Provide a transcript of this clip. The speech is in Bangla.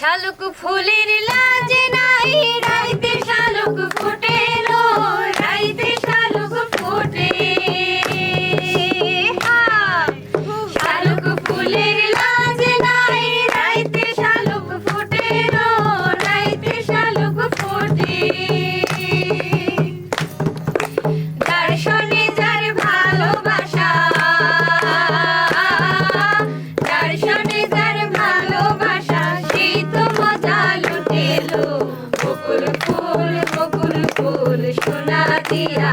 শালুক ফুলের লাজ নাই রাইতে শালুক ফুল ফুল বকুল ফুল সোনা দিয়া